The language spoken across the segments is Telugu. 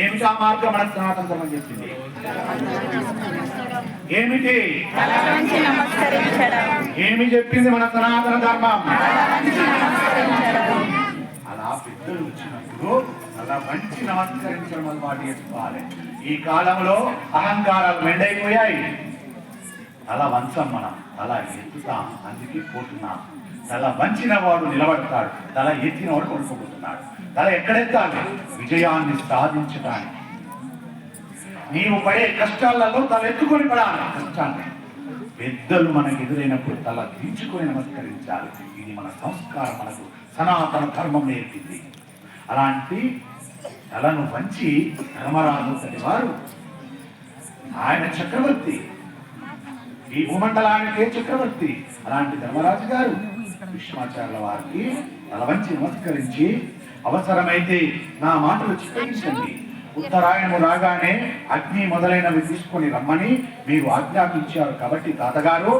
ఏమిటి ఆ మార్గం మనకు సనాతన ధర్మం చెప్పింది ఏమిటి ఏమి చెప్పింది మన సనాతన ధర్మం అలా పెద్దలు వచ్చినప్పుడు అలా మంచి నమస్కరించడం అలవాటు చేసుకోవాలి. ఈ కాలంలో అహంకారాలు మెండైపోయాయి. తల వంచం మనం తల ఎత్తుతాం అందుకే పోతున్నాం. తల వంచిన వాడు నిలబడతాడు తల ఎత్తిన వాడు కొనుక్కోబోతున్నాడు. తల ఎక్కడెత్తాలి? విజయాన్ని సాధించడానికి. నీవు పడే కష్టాలలో తల ఎత్తుకొని పడాలి కష్టాన్ని. పెద్దలు మనకు ఎదురైనప్పుడు తల దించుకొని నమస్కరించాలి. ఇది మన సంస్కారం మనకు సనాతన ధర్మం నేర్పింది. అలాంటి తలను వంచి ధర్మరాజు తల్లి వారు ఆయన చక్రవర్తి. ఈ భూమండలానికే చక్రవర్తి. అలాంటి ధర్మరాజు గారు. విశ్వాచార్యుల వారికి తల వంచి నమస్కరించి అవసరమైతే నా మాటలు చిత్రించండి ఉత్తరాయణము రాగానే అగ్ని మొదలైనవి తీసుకొని రమ్మని మీరు ఆజ్ఞాపించారు కాబట్టి తాతగారు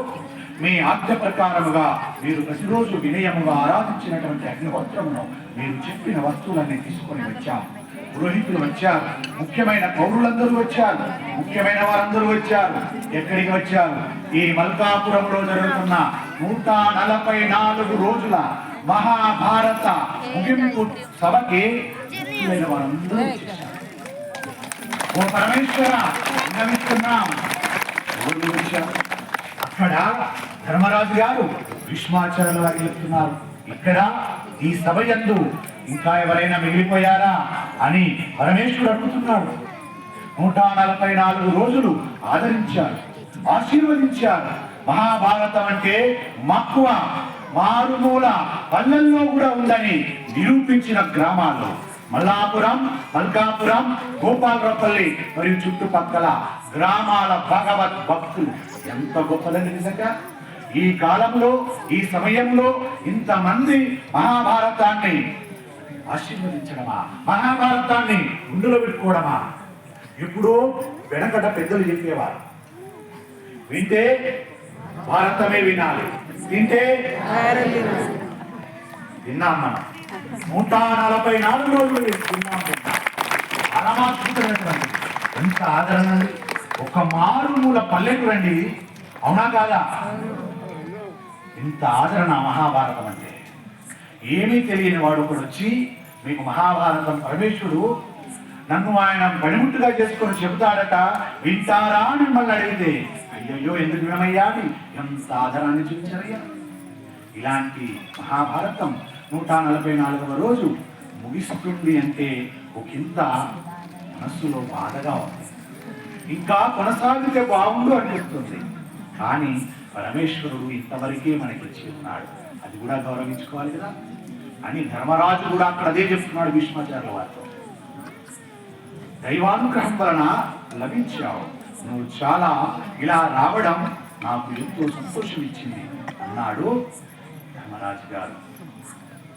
మీ ఆజ్ఞ ప్రకారముగా మీరు ప్రతిరోజు వినయముగా ఆరాధించినటువంటి అగ్నిహోత్రమును మీరు చెప్పిన వస్తువులన్నీ తీసుకొని వచ్చాము పురోహితులు వచ్చారు. ముఖ్యమైన పౌరులందరూ వచ్చారు. ముఖ్యమైన వారందరూ వచ్చారు. ఎక్కడికి వచ్చారు? ఈ మల్కాపురంలో జరుగుతున్న నూట నలభై నాలుగు రోజుల మహాభారత ముగింపు సభకి ముఖ్యమైన వారందరూ వచ్చేసారు ఓ పరమేశ్వర విన్నవిస్తున్నాం. ఎవరు వచ్చారు? అక్కడ ధర్మరాజు గారు భీష్మాచార్యుల వారికి చెప్తున్నారు ఇక్కడ ఈ సభ యందు ఇంకా ఎవరైనా మిగిలిపోయారా అని పరమేశ్వరుడు అడుగుతున్నాడు. నూట నలభై నాలుగు రోజులు ఆదరించారు ఆశీర్వదించారు మహాభారతం అంటే మక్కువ మారుమూల పల్లెల్లో కూడా ఉందని నిరూపించిన గ్రామాలు మల్లాపురం మల్కాపురం గోపాలరపల్లి మరియు చుట్టుపక్కల గ్రామాల భగవత్ భక్తులు ఎంత గొప్పదని నిజంగా? ఈ కాలంలో ఈ సమయంలో ఇంతమంది మహాభారతాన్ని ఆశీర్వదించడమా? మహాభారతాన్ని గుండెలో పెట్టుకోవడమా? ఎప్పుడో వెనకట పెద్దలు చెప్పేవారు. వింటే భారతమే వినాలి. వింటే విన్నాం మనం. నూట నలభై నాలుగు రోజులు విన్నాం ఎంత ఆదరణ ఒక మారుమూల పల్లెకు రండి. అవునా కాదా? ఇంత ఆదరణ మహాభారతం అంటే? ఏమీ తెలియని వాడు ఒకడు వచ్చి మీకు మహాభారతం పరమేశ్వరుడు నన్ను ఆయన పనిముట్టుగా చేసుకొని చెబుతాడట వింటారా? అని మిమ్మల్ని అడిగితే అయ్యయ్యో ఎందుకు వినమయ్యా అని? ఎంత ఆదరాన్ని చూపించారయ్యా? ఇలాంటి మహాభారతం నూట నలభై నాలుగవ రోజు ముగిస్తుంది అంటే ఒకంత మనస్సులో బాధగా ఉంది. ఇంకా కొనసాగితే బాగుండు అనిపిస్తుంది. కానీ పరమేశ్వరుడు ఇంతవరకే మనకిచ్చి ఉన్నాడు. అది కూడా గౌరవించుకోవాలి కదా? అని ధర్మరాజు కూడా అక్కడ అదే చెప్తున్నాడు భీష్మాచార్యుల వారితో. దైవానుగ్రహం వలన లభించావు. నువ్వు చాలా ఇలా రావడం నాకు ఎంతో సంతోషం ఇచ్చింది అన్నాడు ధర్మరాజు గారు.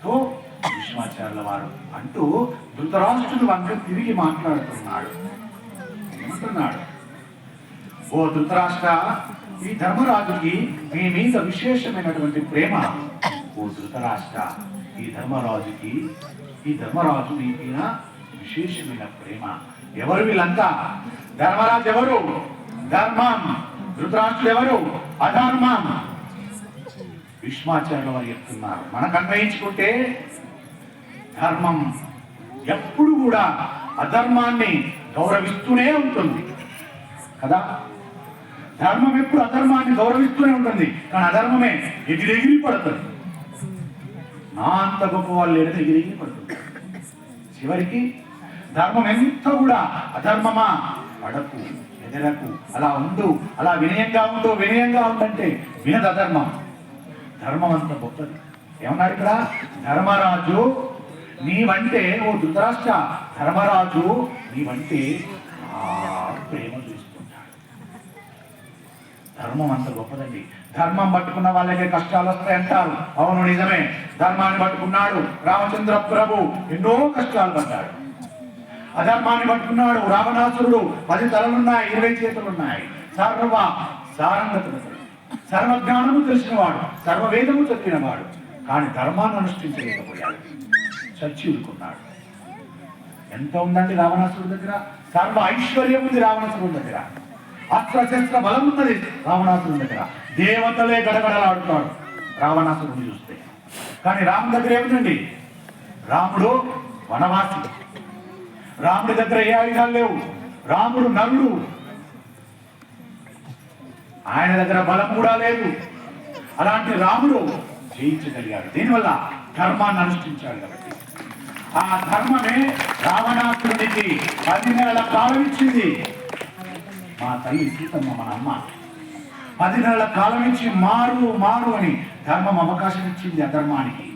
తో భీష్మాచార్యుల వారు అంటూ ధృతరాష్ట్రుడు వంక తిరిగి మాట్లాడుతున్నాడు. ఏమంటున్నాడు? ఓ ధృతరాష్ట్ర ఈ ధర్మరాజుకి మీ మీద విశేషమైనటువంటి ప్రేమ. ఓ ధృతరాష్ట్ర ఈ ధర్మరాజుకి ఈ ధర్మరాజు మీద విశేషమైన ప్రేమ. ఎవరు వీళ్ళంతా ధర్మరాజు ఎవరు? ధర్మం. ధృతరాష్ట్రుడు ఎవరు? అధర్మం. భీష్మాచార్యుల వారు చెప్తున్నారు. మనకు అన్వయించుకుంటే ధర్మం ఎప్పుడు కూడా అధర్మాన్ని గౌరవిస్తూనే ఉంటుంది. కదా? ధర్మం ఎప్పుడు అధర్మాన్ని గౌరవిస్తూనే ఉంటుంది కానీ అధర్మమే ఎగిరెగిరి పడుతుంది. నా అంత గొప్ప వాళ్ళు ఎడితే ఎగిరెగిరి పడుతుంది. చివరికి ధర్మం ఎంత కూడా అధర్మమా? పడకు ఎదరకు అలా ఉండు అలా వినయంగా ఉండు వినయంగా ఉందంటే వినదు అధర్మం. ధర్మం అంత గొప్పది. ఏమన్నారు ఇక్కడ? ధర్మరాజు నీవంటే ఓ ధృతరాష్ట్ర ధర్మరాజు నీవంటే ఆ ప్రేమ. ధర్మం అంత గొప్పదండి. ధర్మం పట్టుకున్న వాళ్ళకే కష్టాలు వస్తాయంటారు అవును నిజమే. ధర్మాన్ని పట్టుకున్నాడు రామచంద్ర ప్రభు. ఎన్నో కష్టాలు పడ్డాడు. అధర్మాన్ని పట్టుకున్నాడు రావణాసురుడు. పది తలలున్నాయి ఇరవై చేతులున్నాయి. సర్వ సారంగతుడు. సర్వజ్ఞానము తెలిసినవాడు సర్వవేదము చదివినవాడు కానీ ధర్మాన్ని అనుష్ఠించలేకపోయాడు. చచ్చి ఊరుకున్నాడు. ఎంత ఉందండి రావణాసురుడి దగ్గర? సర్వ ఐశ్వర్యం ఉంది రావణాసురుడి దగ్గర. అస్త్రశస్త్ర బలం ఉన్నది. రావణాసురుడి దగ్గర. దేవతలే గడగడలాడుతాడు రావణాసురుడిని చూస్తే. కానీ రాముడి దగ్గర ఏమిటండి? రాముడు వనవాసి. రాముడి దగ్గర ఏ ఆయుధాలు లేవు? రాముడు నరుడు. ఆయన దగ్గర బలం కూడా లేదు. అలాంటి రాముడు జయించగలిగాడు. దీనివల్ల ధర్మాన్ని అనుష్ఠించాడు కాబట్టి. ఆ ధర్మమే రావణాసురుడికి పది నెలల కాలం ఇచ్చింది మా తల్లి సీతమ్మ మన అమ్మ. పది నెలల కాలం నుంచి మారు మారు అని ధర్మం అవకాశం ఇచ్చింది అధర్మానికి.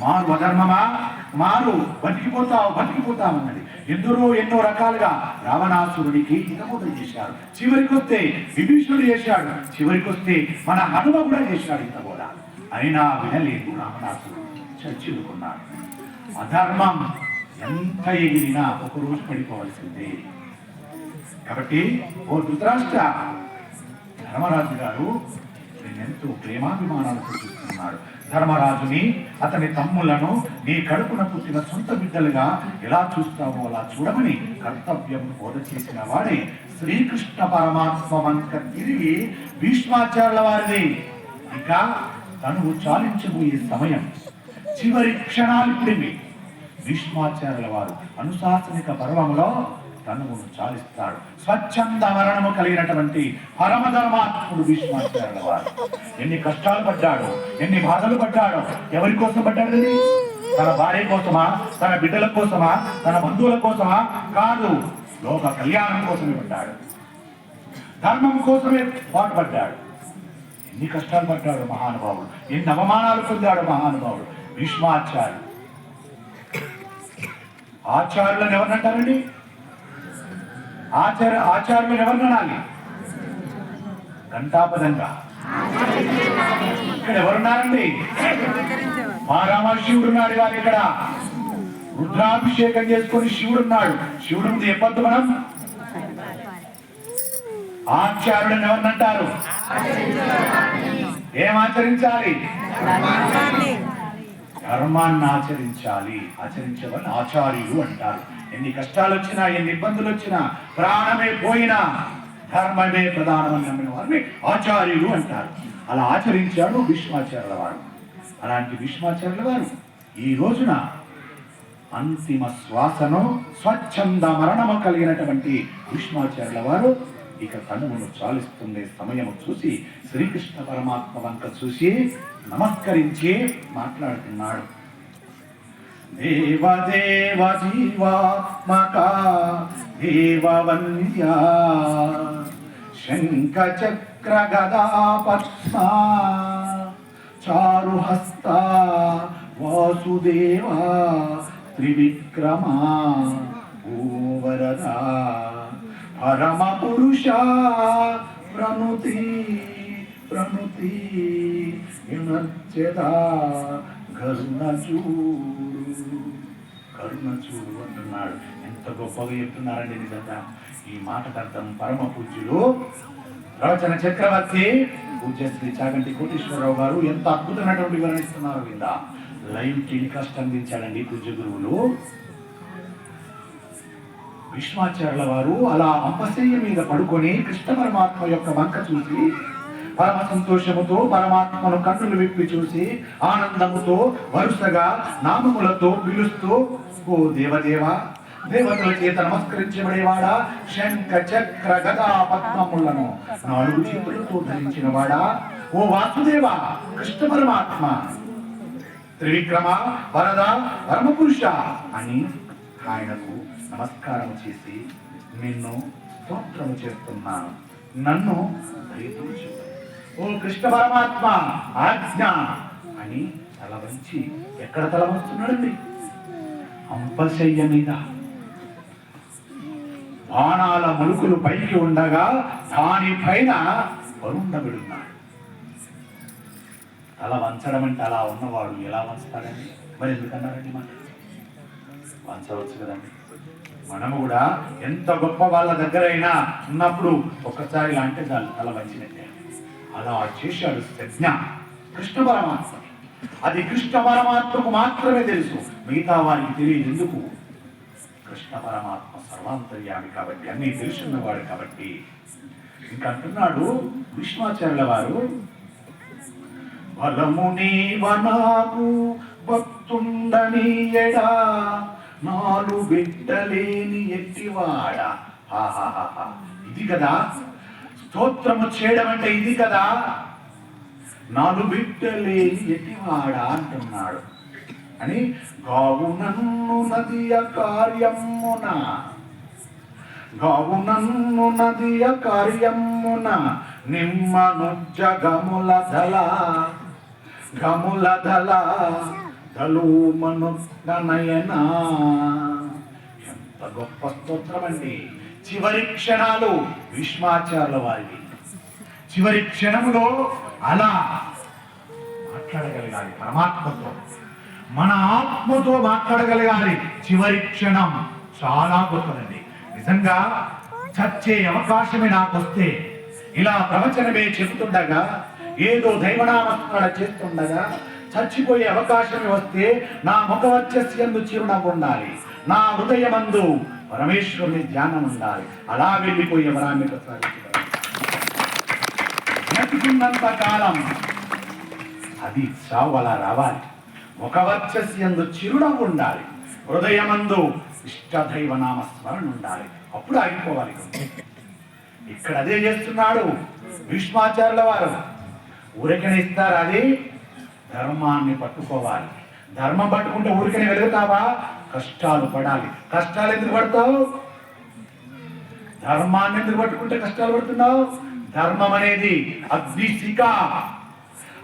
మారు అధర్మమా? మారు. బతికిపోతావు బతికిపోతావు అన్నది. ఎందరో ఎన్నో రకాలుగా రావణాసురుడికి హితబోధం చేశారు. చివరికి వస్తే విభీషణుడు చేశాడు. చివరికి వస్తే మన హనుమ కూడా చేశాడు హితబోధ అయినా వినలేదు రావణాసురుడు. చర్చిలుకున్నాడు. అధర్మం ఎంత ఎగిరినా ఒక రోజు పడిపోవలసిందే. కాబట్టి ఓ ధృతరాష్ట్ర ధర్మరాజు గారు నేనెంతో ప్రేమాభిమానాలతో చూస్తున్నాడు ధర్మరాజుని అతని తమ్ములను నీ కడుపున పుట్టిన సొంత బిడ్డలుగా ఎలా చూస్తావో అలా చూడమని కర్తవ్యం బోధ చేసిన వాడే శ్రీకృష్ణ పరమాత్మ వంక తిరిగి భీష్మాచార్యుల వారిని. ఇక తను చాలించబోయే సమయం. చివరి క్షణాలు ఇప్పుడివి భీష్మాచార్యుల వారు అనుశాసనిక పర్వంలో తనువును చాలిస్తాడు. స్వచ్ఛంద మరణము కలిగినటువంటి పరమధర్మాత్ముడు భీష్మాచార్యుల వారు. ఎన్ని కష్టాలు పడ్డాడు ఎన్ని బాధలు పడ్డాడు ఎవరి కోసం పడ్డాడు తన భార్య కోసమా తన బిడ్డల కోసమా తన బంధువుల కోసమా? కాదు లోక కళ్యాణం కోసమే పడ్డాడు. ధర్మం కోసమే పాటుపడ్డాడు. ఎన్ని కష్టాలు పడ్డాడు మహానుభావుడు ఎన్ని అవమానాలు పొందాడు మహానుభావుడు భీష్మాచార్యుడు. ఆచార్యులను ఎవరినంటారండి ఆచార్య ఆచార్యులు ఎవరిని అనాలి ఘంటాపదంగా. ఇక్కడ ఎవరున్నారండి మా రామశివుడు ఉన్నాడు వారు ఇక్కడ. రుద్రాభిషేకం చేసుకొని శివుడు ఉన్నాడు. శివుడు చెప్పద్దు మనం? ఆచార్యులను ఎవరినంటారు ఏం ఆచరించాలి? ధర్మాన్ని ఆచరించాలి. ఆచరించవని ఆచార్యులు అంటారు. ఎన్ని కష్టాలు వచ్చినా ఎన్ని ఇబ్బందులు వచ్చినా ప్రాణమే పోయినా ధర్మమే ప్రధానమని నమ్మిన వారిని ఆచార్యులు అంటారు. అలా ఆచరించాడు భీష్మాచార్యుల వారు. అలాంటి భీష్మాచార్యుల వారు ఈ రోజున అంతిమ శ్వాసను స్వచ్ఛంద మరణము కలిగినటువంటి భీష్మాచార్యుల వారు ఇక కనుమను చాలిస్తుండే సమయము చూసి శ్రీకృష్ణ పరమాత్మ వంక చూసి నమస్కరించి మాట్లాడుతున్నాడు. దేవదేవ జీవాత్మక దేవవంద్య శంఖ చక్ర గదా పద్మ చారుహస్త వాసుదేవ త్రివిక్రమా గోవరదా పరమ పురుష ప్రణుతి ప్రణుతి వినర్చదా కరుణ చూడు కరుణ చూడు అంటున్నాడు. ఎంత గొప్పగా చెప్తున్నారండి నిజంగా. ఈ మాటకు అర్థం పరమ పూజ్యులు ప్రవచన చక్రవర్తి పూజ్య శ్రీ చాగంటి కోటేశ్వరరావు గారు ఎంత అద్భుతమైనటువంటి వివరణిస్తున్నారు కింద లైవ్ టెలికాస్ట్ అందించాడండి పూజ్య గురువులు. విశ్వాచార్యుల వారు అలా అంబశయ్య మీద పడుకొని కృష్ణ పరమాత్మ యొక్క వంక చూసి పరమ సంతోషముతో పరమాత్మను కన్నులు విప్పి చూసి ఆనందముతో వరుసగా నామములతో పిలుస్తూ ఓ దేవదేవ దేవతల చేత నమస్కరించబడేవాడా? శంఖ చక్ర గదా పద్మములను నాలుగు చేతులతో ధరించిన వాడా ఓ వాసుదేవ కృష్ణ పరమాత్మ త్రివిక్రమ వరద పరమపురుష అని ఆయనకు నమస్కారం చేసి నిన్ను స్తోత్రము చేస్తున్నాను. నన్ను దయతూచు ఓ కృష్ణ పరమాత్మ ఆజ్ఞ అని తల వంచి ఎక్కడ తల వంచుతున్నాడండి? అంపశయ్య మీద. బాణాల మలుకులు పైకి ఉండగా దానిపైన వరుండబడున్నాడు తల వంచడం అంటే అలా ఉన్నవాడు ఎలా వంచుతాడండి? మరి ఎందుకన్నారండి మాట? వంచవచ్చు కదండి. మనము కూడా ఎంత గొప్ప వాళ్ళ దగ్గరైనా ఉన్నప్పుడు ఒక్కసారి అంటే చాలు తల వంచినట్టే అలా చేశాడు ప్రజ్ఞ కృష్ణ పరమాత్మ. అది కృష్ణ పరమాత్మకు మాత్రమే తెలుసు. మిగతా వారికి తెలియదు ఎందుకు? కృష్ణ పరమాత్మ సర్వాంతర్యామి కాబట్టి అన్నీ తెలుసున్నవాడు కాబట్టి. ఇంకా అంటున్నాడు భీష్మాచార్యుల వారు బలముని వనాకు భక్తుండని ఎడా నాలు బిడ్డలేని ఎట్టివాడ. ఇది కదా? స్తోత్రము చేయడం అంటే ఇది కదా? నాలు బిడ్డలేని ఎట్టివాడ అంటున్నాడు. అని గావు నన్ను నదియ కార్యమున. గావు నన్ను నదియ కార్యమున. నిమ్మను జగముల ధల. గముల ధల. ధలుమను నయనా ఎంత గొప్ప స్తోత్రం అండి చివరి క్షణాలు భీష్మాచార్యుల వారివి. చివరి క్షణములో అలా మాట్లాడగలగాలి పరమాత్మతో. మన ఆత్మతో మాట్లాడగలగాలి చివరి క్షణం. చాలా గొప్పదండి. నిజంగా చచ్చే అవకాశమే నాకు వస్తే ఇలా ప్రవచనమే చెబుతుండగా ఏదో దైవనామస్మరణ చేస్తుండగా చచ్చిపోయే అవకాశం వస్తే నా ముఖవర్చస్యందు చిరునవ్వు ఉండాలి నా హృదయమందు పరమేశ్వరుని ధ్యానం ఉండాలి అలా వెళ్ళిపోయే వరాన్ని ప్రసాదించగలరు బ్రతికున్నంత కాలం అది చావు అలా రావాలి. ఒక చిరునవ్వు ఉండాలి హృదయమందు ఇష్టదైవ నామ స్మరణ ఉండాలి అప్పుడు ఆగిపోవాలి. ఇక్కడ అదే చేస్తున్నాడు భీష్మాచార్యుల వారు. ఊరికనే ఇస్తారు అది? ధర్మాన్ని పట్టుకోవాలి. ధర్మం పట్టుకుంటే ఊరికనే వెలుగుతావా కష్టాలు పడాలి. కష్టాలు ఎందుకు పడతావు? ధర్మాన్ని ఎందుకు పట్టుకుంటే కష్టాలు పడుతున్నావు? ధర్మం అనేది అగ్ని శిఖ.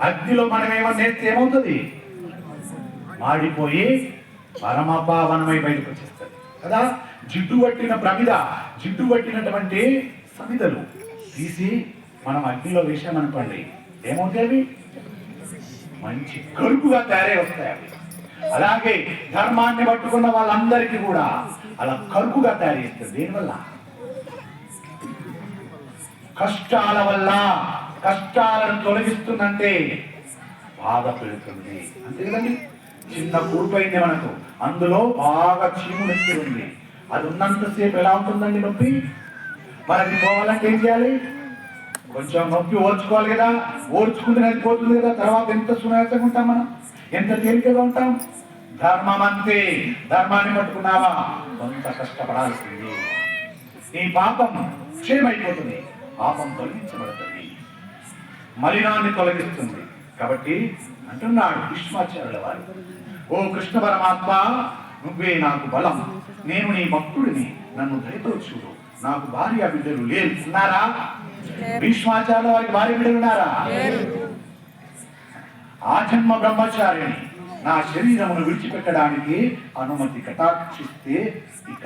అగ్నిలో మనం ఏమన్నా నేస్తే ఏమవుతుంది? మాడిపోయి పరమపావనమై బయటకు వచ్చేస్తుంది కదా? జిడ్డు పట్టిన ప్రమిద జిడ్డు పట్టినటువంటి సమిదలు. తీసి మనం అగ్నిలో వేసామనుకోండి ఏమవుతాయి అవి? మంచి కరుకుగా తయారై వస్తాయి అవి. అలాగే ధర్మాన్ని పట్టుకున్న వాళ్ళందరికీ కూడా అలా కరుకుగా తయారు చేస్తారు దేనివల్ల? కష్టాల వల్ల. కష్టాలను తొలగిస్తుందంటే బాధ పెడుతుంది అంతే కదండి? చిన్న కూర్పైంది మనకు. అందులో బాగా చీము నొప్పి ఉంది. అది ఉన్నంతసేపు ఎలా ఉంటుందండి నొప్పి మనకి పోవాలంటే ఏం చేయాలి? కొంచెం నొప్పి ఓర్చుకోవాలి కదా. ఓర్చుకుంటే అది కదా. తర్వాత ఎంత సునాయాసంగా ఉంటాం మనం? ఎంత తేలికగా ఉంటాం? ధర్మం అంతే. ధర్మాన్ని పట్టుకున్నావా? కొంత కష్టపడాల్సింది. నీ పాపం క్షేమైపోతుంది పాపం తొలగించబడుతుంది. మలినాన్ని తొలగిస్తుంది. కాబట్టి అంటున్నాడు భీష్మాచార్యుల వారు ఓ కృష్ణ పరమాత్మ నువ్వే నాకు బలం. నేను నీ భక్తుడిని. నన్ను దయతో చూడు. నాకు భార్య బిడ్డలు లేరు. ఉన్నారా? భీష్మాచార్యుల వారికి భార్య బిడ్డలు ఉన్నారా? ఆ జన్మ బ్రహ్మచారిని నా శరీరమును విడిచిపెట్టడానికి అనుమతి కటాక్షిస్తే ఇక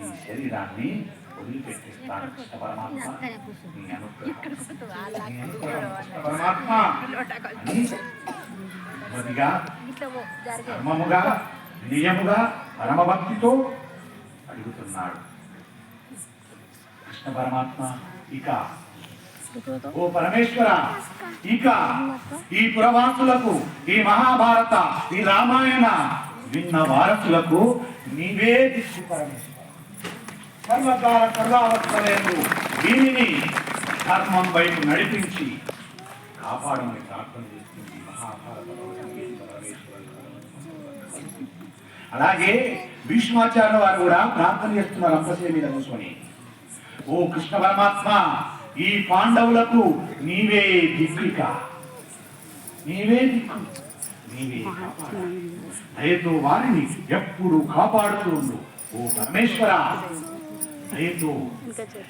ఈ శరీరాన్ని వదిలిపెట్టిస్తాను. పరమాత్మ నీ అనుగ్రహం. నీ అనుగ్రహం కృష్ణ పరమాత్మ. అని నెమ్మదిగా ధర్మముగా నియముగా పరమభక్తితో అడుగుతున్నాడు. కృష్ణ పరమాత్మ ఇక. ఓ పరమేశ్వర ఇక. ఈ పురవాసులకు ఈ మహాభారత ఈ రామాయణ విన్న వారసులకు నీవే దిక్కు పరమేశ్వర. సర్వకాల సర్వావస్థలేదు దీనిని ధర్మం వైపు నడిపించి కాపాడమని ప్రార్థన చేస్తుంది అలాగే భీష్మాచార్య వారు కూడా ప్రార్థన చేస్తున్నారు అంబసే మీద కూర్చొని. ఓ కృష్ణ పరమాత్మ ఈ పాండవులకు నీవే దిక్కిక నీవే దిక్కు నీవే దయతో వారిని ఎప్పుడు కాపాడుతుండు ఓ పరమేశ్వర. దయతో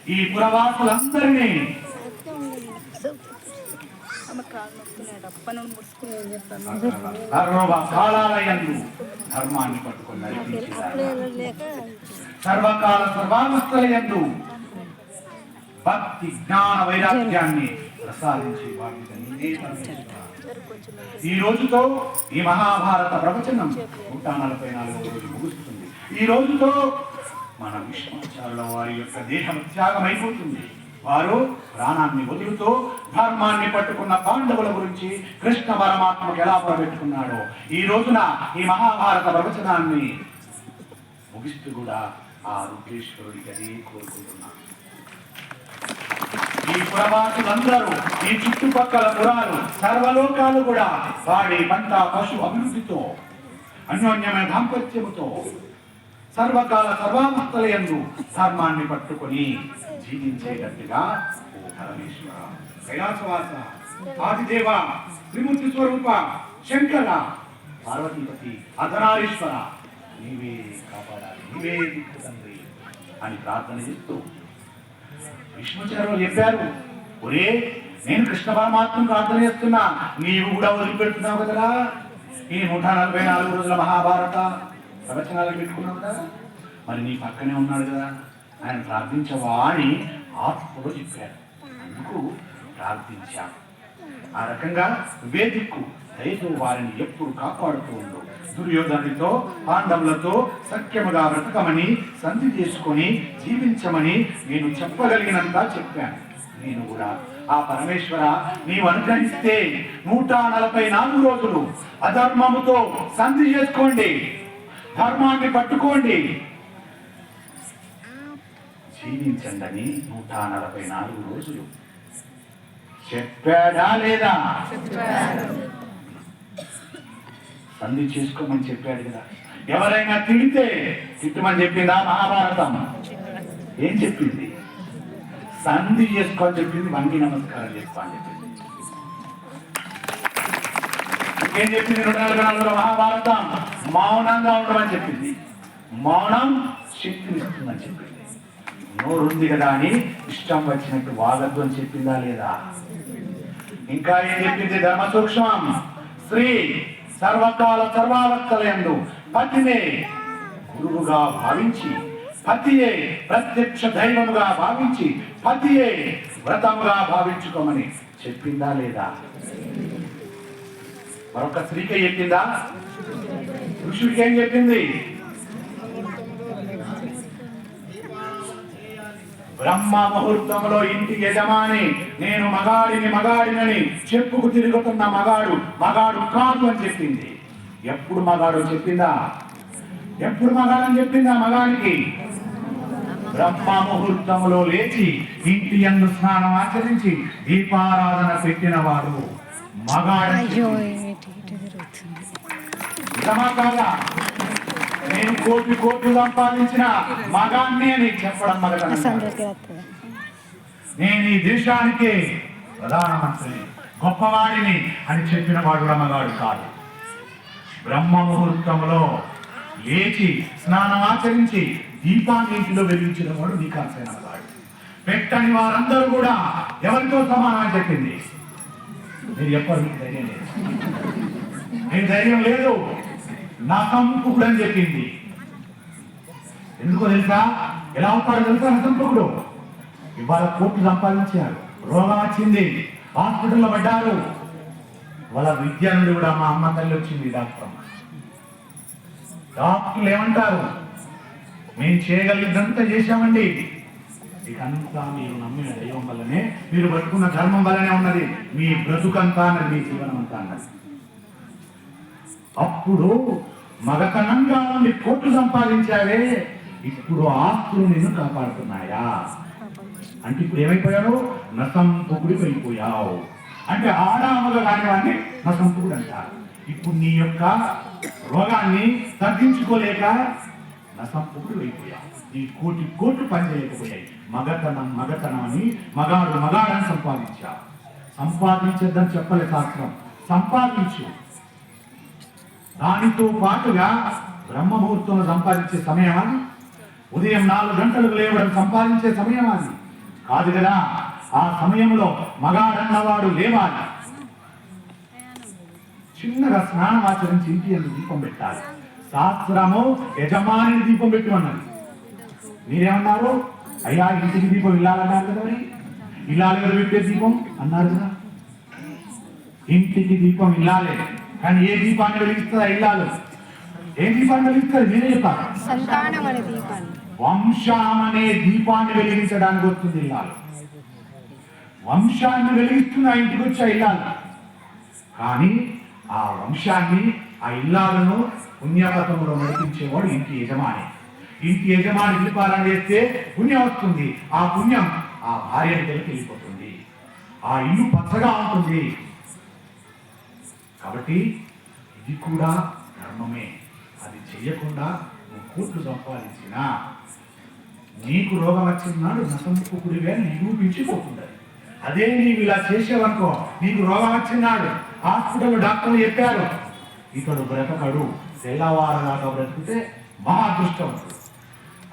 ఈ పురవాసులందరినీ సర్వ ధర్మాన్ని పట్టుకున్నారు నడిపించారు సర్వకాల సర్వావస్థలయందు భక్తి జ్ఞాన వైరాగ్యాన్ని ప్రసాదించి. ఈ రోజుతో ఈ మహాభారత ప్రవచనం నూట నలభై నాలుగు రోజులు ముగుస్తుంది. ఈ రోజుతో మన విశ్వాచారుల వారి యొక్క దేహం త్యాగం అయిపోతుంది వారు ప్రాణాన్ని వదులుతూ ధర్మాన్ని పట్టుకున్న పాండవుల గురించి కృష్ణ పరమాత్మకు ఎలా పొరబెట్టుకున్నాడో ఈ రోజున ఈ మహాభారత ప్రవచనాన్ని ముగిస్తూ కూడా ఆ రుద్రేశ్వరుడికి అదే కోరుకుంటున్నాను. ఈ పురవాసులందరూ ఈ చుట్టుపక్కల పురాలు సర్వలోకాలు కూడా వాడి పంట పశు అభివృద్ధితో అన్యోన్యమైన దాంపత్యముతో సర్వకాల సర్వావస్థలయందు ధర్మాన్ని పట్టుకొని జీవించేటట్టుగా పరమేశ్వర కైలాసవాస ఆదిదేవ త్రిమూర్తి స్వరూప శంకర పార్వతీపతి అధనారీశ్వర నీవే కాపాడాలి నీవే తండ్రి అని ప్రార్థన చేస్తూ విష్ణుచారులు చెప్పారు ఒరే నేను కృష్ణ పరమాత్మను ప్రార్థన చేస్తున్నా నీవు కూడా వదిలిపెడుతున్నావు కదరా? ఈ నూట నలభై నాలుగు రోజుల మహాభారత ప్రవచనాలు పెట్టుకున్నావు కదా? మరి నీ పక్కనే ఉన్నాడు కదా. ఆయన ప్రార్థించవా అని ఆత్మలో చెప్పారు అందుకు ప్రార్థించాను ఆ రకంగా వేదిక్కు దయతో వారిని ఎప్పుడు కాపాడుతూ ఉండవు దుర్యోధనుడితో పాండవులతో సఖ్యముగా బ్రతకమని సంధి చేసుకొని జీవించమని నేను చెప్పగలిగినంత చెప్పాను. నేను కూడా ఆ పరమేశ్వర నీవు అనుగ్రహిస్తే నూట నలభై నాలుగు రోజులు అధర్మముతో సంధి చేసుకోండి ధర్మాన్ని పట్టుకోండి. జీవించండి అని నూట నలభై నాలుగు రోజులు. చెప్పాడా లేదా? సంధి చేసుకోమని చెప్పాడు కదా. ఎవరైనా తిడితే తిట్టమని చెప్పిందా మహాభారతం? ఏం చెప్పింది? సంధి చేసుకోని చెప్పింది వంగి నమస్కారం చేసుకో చెప్పింది. ఏం చెప్పింది రెండు నాలుగు నాలుగులో? మహాభారతం మౌనంగా ఉండమని చెప్పింది. మౌనం శక్తిని ఇస్తుందని చెప్పింది. నోరుంది కదా అని ఇష్టం వచ్చినట్టు వాగద్దు అని చెప్పిందా లేదా? ఇంకా ఏం చెప్పింది? ధర్మ సూక్ష్మం స్త్రీ సర్వకాల సర్వావస్థలందు పతినే గురువుగా భావించి పతియే ప్రత్యక్ష దైవముగా భావించి పతియే వ్రతముగా భావించుకోమని చెప్పిందా లేదా? మరొక స్త్రీకి చెప్పిందా? పురుషుడికి ఏం చెప్పింది? బ్రహ్మ ముహూర్తంలో ఇంటి యజమాని నేను మగాడిని మగాడినని చెప్పుకు తిరుగుతున్న మగాడు మగాడు కాదు అని చెప్పింది. ఎప్పుడు మగాడు చెప్పిందా? ఎప్పుడు మగాడని చెప్పిందా మగాడికి బ్రహ్మ ముహూర్తంలో లేచి ఇంటి యందు స్నానం ఆచరించి దీపారాధన పెట్టిన వాడు నేను కోటి కోట్లు సంపాదించిన మగాన్ని అని చెప్పడం నేను ఈ దేశానికి ప్రధానమంత్రిని గొప్పవాడిని అని చెప్పిన వాడు కూడా మగాడు కాదు. బ్రహ్మ ముహూర్తంలో లేచి స్నానం ఆచరించి దీపాన్ని ఇంటిలో వెలిగించిన వాడు నీకాసైన మగాడు. పెట్టని వారందరూ కూడా ఎవరితో సమానం అని చెప్పింది? మీరు మీకు ధైర్యం లేదు. మీకు ధైర్యం లేదు. నా సంపుకుడు అని చెప్పింది. ఎందుకో తెలుసా? ఎలా ఉంటాడు తెలుసా నసంపుకుడు ఇవాళ కోట్లు సంపాదించారు. రోగం వచ్చింది. హాస్పిటల్లో పడ్డారు. వాళ్ళ విద్య నుండి కూడా మా అమ్మ తల్లి వచ్చింది డాక్టర్. డాక్టర్లు ఏమంటారు? మేము చేయగలిగినంత చేశామండి. ఇకంతా మీరు నమ్మిన దైవం వల్లనే మీరు పట్టుకున్న ధర్మం వల్లనే ఉన్నది. మీ బ్రతుకంతా అన్నది మీ జీవనం అంతా అన్నది అప్పుడు మగతనంగా ఉండి కోట్లు సంపాదించావే. ఇప్పుడు ఆస్తులు నిన్ను కాపాడుతున్నాయా? అంటే ఇప్పుడు ఏమైపోయావు నసంపుకుడు వెళ్ళిపోయావు అంటే ఆడామగా కానివాడిని నసంపుకుడు అంటారు ఇప్పుడు నీ యొక్క రోగాన్ని తగ్గించుకోలేక నసంపుకుడు అయిపోయావు నీ కోటి కోట్లు పనిచేయకపోయాయి. మగతనం మగతనం అని మగాడు మగాడని సంపాదించావు. సంపాదించద్దని చెప్పలే శాస్త్రం. సంపాదించు. దానితో పాటుగా బ్రహ్మముహూర్తంలో సంపాదించే సమయమా ఉదయం నాలుగు గంటలకు లేవడం సంపాదించే సమయమాది కాదు కదా ఆ సమయంలో మగాడన్నవాడు లేవాలి. చిన్నగా స్నానం ఆచరించి ఇంటి ఎందుకు దీపం పెట్టాలి. శాస్త్రము యజమాని దీపం పెట్టమన్నది. మీరేమన్నారు? అయ్యా ఇంటికి దీపం ఇల్లాలన్నారు కదా మరి? ఇల్లాలి కదా పెట్టే దీపం? అన్నారు కదా. ఇంటికి దీపం ఇల్లాలే. కానీ ఏ దీపాన్ని వెలిగిస్తుందా ఇల్లాలు? ఏ దీపాన్ని వెలిగిస్తుంది? నేనే చెప్పాను దీపాన్ని వంశం అనే దీపాన్ని. వెలిగించడానికి వస్తుంది ఇల్లాలు. వంశాన్ని వెలిగిస్తున్న ఆ ఇంటికి వచ్చి ఆ ఇల్లాలు. కానీ ఆ వంశాన్ని ఆ ఇల్లాలను పుణ్యపథంలో నడిపించేవాడు ఇంటి యజమాని. ఇంటి యజమాని దీపారాయణ చేస్తే పుణ్యం వస్తుంది. ఆ పుణ్యం ఆ భార్య దగ్గరికి వెళ్ళిపోతుంది. ఆ ఇల్లు పచ్చగా ఉంటుంది. కాబట్టి ఇది కూడా ధర్మమే. అది చేయకుండా నువ్వు కోట్లు సంపాదించినా. నీకు రోగం వచ్చినాడు నసంపుకుడిగా నిరూపించిపోతుంది అదే నీవు ఇలా చేసేవనుకో నీకు రోగం వచ్చినాడు హాస్పిటల్ డాక్టర్లు చెప్పారు. ఇతడు బ్రతకడు. తెల్లవారదాకా బ్రతికితే మహా అదృష్టం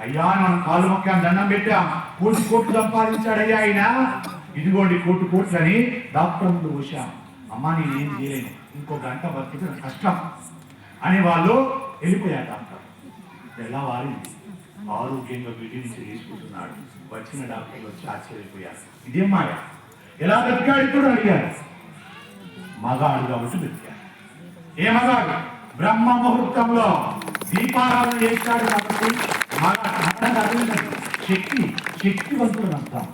అయ్యా మనం కాలు మొక్కాం దండం పెట్టాం. కోటి కోట్లు సంపాదించాడు అయ్యా ఆయన. ఇదిగోండి కోటి కోట్లని డాక్టర్లు డాక్టర్ అమ్మా నేను ఏం చేయలేను. ఇంకో గంట బతికితే కష్టం. అని వాళ్ళు వెళ్ళిపోయారు ఎలా తెల్లవారింది ఆరోగ్యంగా వీటి నుంచి తీసుకుంటున్నాడు వచ్చిన డాక్టర్లు వచ్చి ఆశ్చర్యపోయారు. ఇదేం మాయ? ఎలా బ్రతికాడు ఇప్పుడు? అడిగారు. మగాడు కాబట్టి బ్రతికాడు ఏ మగాడు? బ్రహ్మ ముహూర్తంలో దీపారాధన చేస్తాడు కాబట్టి మగ అర్థం అదేంటండి శక్తి శక్తివంతుడు అంటాం.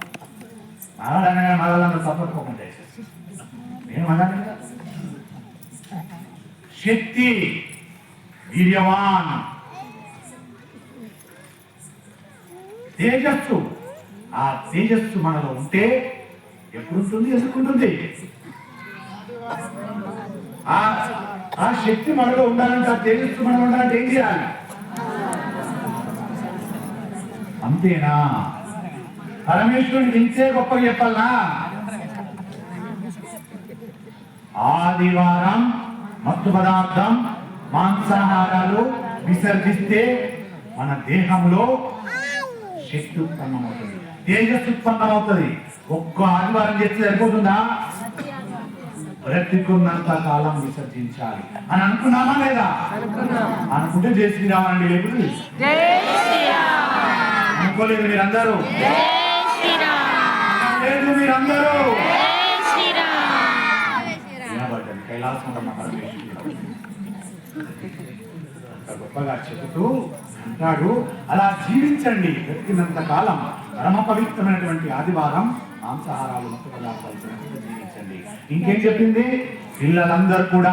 మగాడనగా మగాళ్ళందరూ తప్పట్టుకోకుండా నేను శక్తి వీర్యవాన్. తేజస్సు. ఆ తేజస్సు మనలో ఉంటే ఎప్పుడు ఉంటుంది ఆ ఆ శక్తి మనలో ఉండాలంటే ఆ తేజస్సు మనలో ఉండాలంటే ఏం చేయాలి? అంతేనా? పరమేశ్వరుడికి ఇంతే గొప్ప చెప్పాలనా? ఆదివారం మత్తు పదార్థం మాంసాహారాలు విసర్జిస్తే మన దేహంలో శక్తి ఉత్పన్నమవుతుంది. తేజస్సు ఉత్పన్నమవుతుంది? ఒక్క ఆదివారం చేస్తే సరిపోతుందా? బ్రతికున్నంత కాలం విసర్జించాలి. అని అనుకున్నామా లేదా? అనుకుంటే శ్రీరామండి లేకపోతే అనుకోలేదు మీరందరూ. లేదు మీరందరూ. వినబడ్డది కైలాసం గొప్పగా చెబుతూ అంటాడు అలా జీవించండి బ్రతికినంత కాలం పరమ పవిత్రమైనటువంటి ఆదివారం మాంసాహారాలు ముఖ్య పదార్థాలు జీవించండి. ఇంకేం చెప్పింది? పిల్లలందరూ కూడా